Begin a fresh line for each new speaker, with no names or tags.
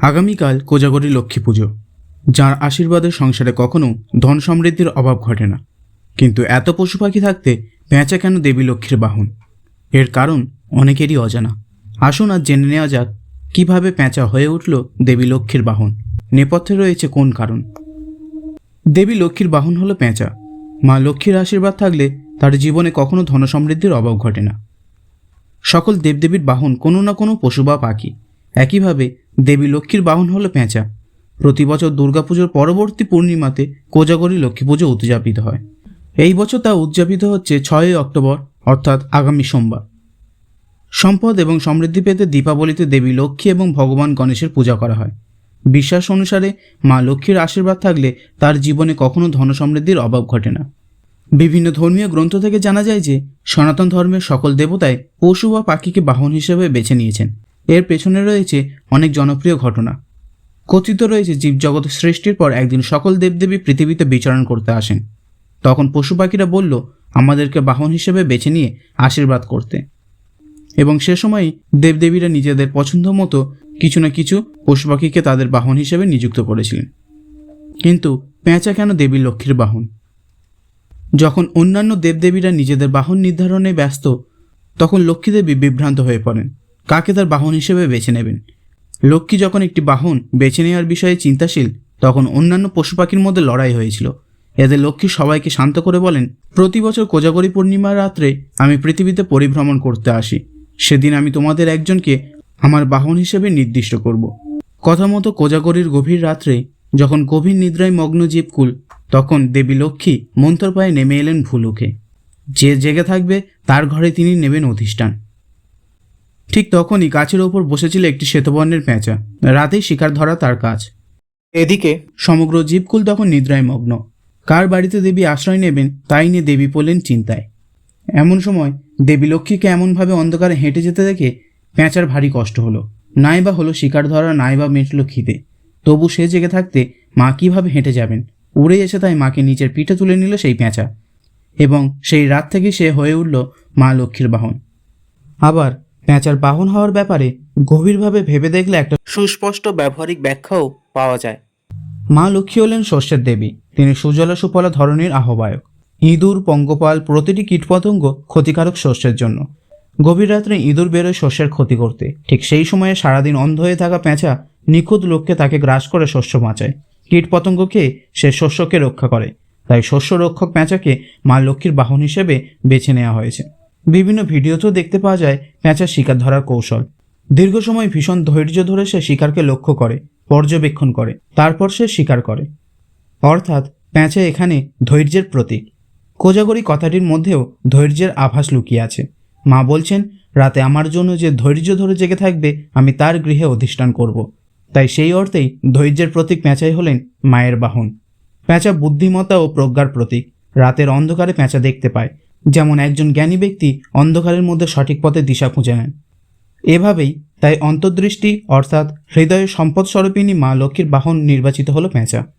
আগামীকাল কোজাগরী লক্ষ্মী পুজো, যার আশীর্বাদে সংসারে কখনো ধন সমৃদ্ধির অভাব ঘটে না। কিন্তু এত পশু পাখি থাকতে পেঁচা কেন দেবী লক্ষ্মীর বাহন? এর কারণ অনেকেরই অজানা। আসুন আজ জেনে নেওয়া যাক, কীভাবে পেঁচা হয়ে উঠল দেবী লক্ষ্মীর বাহন? নেপথ্যে রয়েছে কোন কারণ? দেবী লক্ষ্মীর বাহন হলো পেঁচা। মা লক্ষ্মীর আশীর্বাদ থাকলে তার জীবনে কখনো ধন সমৃদ্ধির অভাব ঘটে না। সকল দেবদেবীর বাহন কোনো না কোনো পশু বা পাখি। একইভাবে দেবী লক্ষ্মীর বাহন হলো পেঁচা। প্রতি বছর দুর্গাপুজোর পরবর্তী পূর্ণিমাতে কোজাগরী লক্ষ্মী পুজো উদযাপিত হয়। এই বছর তা উদযাপিত হচ্ছে ছয়ই অক্টোবর, অর্থাৎ আগামী সোমবার। সম্পদ এবং সমৃদ্ধি পেতে দীপাবলিতে দেবী লক্ষ্মী এবং ভগবান গণেশের পূজা করা হয়। বিশ্বাস অনুসারে মা লক্ষ্মীর আশীর্বাদ থাকলে তার জীবনে কখনো ধন সমৃদ্ধির অভাব ঘটে না। বিভিন্ন ধর্মীয় গ্রন্থ থেকে জানা যায় যে, সনাতন ধর্মের সকল দেবতায় পশু বা পাখিকে বাহন হিসেবে বেছে নিয়েছেন। এর পেছনে রয়েছে অনেক জনপ্রিয় ঘটনা। কথিত রয়েছে জীবজগৎ সৃষ্টির পর একদিন সকল দেবদেবী পৃথিবীতে বিচরণ করতে আসেন। তখন পশু পাখিরা বলল, আমাদেরকে বাহন হিসেবে বেছে নিয়ে আশীর্বাদ করতে। এবং সে সময় দেবদেবীরা নিজেদের পছন্দ মতো কিছু না কিছু পশু পাখিকে তাদের বাহন হিসেবে নিযুক্ত করেছিলেন। কিন্তু পেঁচা কেন দেবী লক্ষ্মীর বাহন? যখন অন্যান্য দেবদেবীরা নিজেদের বাহন নির্ধারণে ব্যস্ত, তখন লক্ষ্মীদেবী বিভ্রান্ত হয়ে পড়েন। কাকে তার বাহন হিসেবে বেছে নেবেন? লক্ষ্মী যখন একটি বাহন বেছে নেওয়ার বিষয়ে চিন্তাশীল, তখন অন্যান্য পশু পাখির মধ্যে লড়াই হয়েছিল। এতে লক্ষ্মী সবাইকে শান্ত করে বলেন, প্রতি বছর কোজাগরী পূর্ণিমার রাত্রে আমি পৃথিবীতে পরিভ্রমণ করতে আসি। সেদিন আমি তোমাদের একজনকে আমার বাহন হিসেবে নির্দিষ্ট করব। কথা মতো কোজাগরীর গভীর রাত্রে, যখন গভীর নিদ্রায় মগ্ন জীবকুল, তখন দেবী লক্ষ্মী মন্তর পায়ে নেমে এলেন ভুলুকে। যে জেগে থাকবে, তার ঘরে তিনি নেবেন অধিষ্ঠান। ঠিক তখনই গাছের ওপর বসেছিল একটি শ্বেতবর্ণের পেঁচা। রাতেই শিকার ধরা তার কাজ। এদিকে? সমগ্র জীবকুল তখন নিদ্রায় মগ্ন। কার বাড়িতে দেবী আশ্রয় নেবেন তাই নিয়ে দেবী পড়লেন চিন্তায়। এমন সময় দেবী লক্ষ্মীকে এমনভাবে অন্ধকারে হেঁটে যেতে দেখে পেঁচার ভারী কষ্ট হলো। নাই বা হলো শিকার ধরা নাই বা মেটল খিদে। তবু সে জেগে থাকতে মা কীভাবে হেঁটে যাবেন? উড়ে এসে তাই মাকে নিচের পিঠে তুলে নিল সেই পেঁচা। এবং সেই রাত থেকেই সে হয়ে উঠল মা লক্ষ্মীর বাহন। আবার পেঁচার বাহন হওয়ার ব্যাপারে গভীরভাবে ভেবে দেখলে একটা সুস্পষ্ট ব্যবহারিক ব্যাখ্যাও পাওয়া যায়। মা লক্ষ্মী হলেন শস্যের দেবী। তিনি সুজলা সুফলা ধরনের আহ্বায়ক। ইঁদুর পঙ্গপাল প্রতিটি কীটপতঙ্গ ক্ষতিকারক শস্যের জন্য। গভীর রাত্রে ইঁদুর বেরোয় শস্যের ক্ষতি করতে। ঠিক সেই সময়ে সারাদিন অন্ধ হয়ে থাকা পেঁচা নিখুঁত লোককে তাকে গ্রাস করে শস্য বাঁচায়। কীটপতঙ্গ খেয়ে সে শস্যকে রক্ষা করে। তাই শস্য রক্ষক পেঁচাকে মা লক্ষ্মীর বাহন হিসেবে বেছে নেওয়া হয়েছে। বিভিন্ন ভিডিওতেও দেখতে পাওয়া যায় প্যাঁচার শিকার ধরার কৌশল। দীর্ঘ সময় ভীষণ ধৈর্য ধরে সে শিকারকে লক্ষ্য করে, পর্যবেক্ষণ করে, তারপর সে শিকার করে। অর্থাৎ প্যাঁচা এখানে ধৈর্যের প্রতীক। কোজাগরি কথাটির মধ্যেও ধৈর্যের আভাস লুকিয়ে আছে। মা বলছেন, রাতে আমার জন্য যে ধৈর্য ধরে জেগে থাকবে, আমি তার গৃহে অধিষ্ঠান করব। তাই সেই অর্থেই ধৈর্যের প্রতীক প্যাঁচাই হলেন মায়ের বাহন। প্যাঁচা বুদ্ধিমত্তা ও প্রজ্ঞার প্রতীক। রাতের অন্ধকারে প্যাঁচা দেখতে পায়। যেমন একজন জ্ঞানী ব্যক্তি অন্ধকারের মধ্যে সঠিক পথে দিশা খুঁজে নেন। এভাবেই তাই অন্তর্দৃষ্টি অর্থাৎ হৃদয়ের সম্পদ স্বরূপিণী মা লক্ষ্মীর বাহন নির্বাচিত হলো পেঁচা।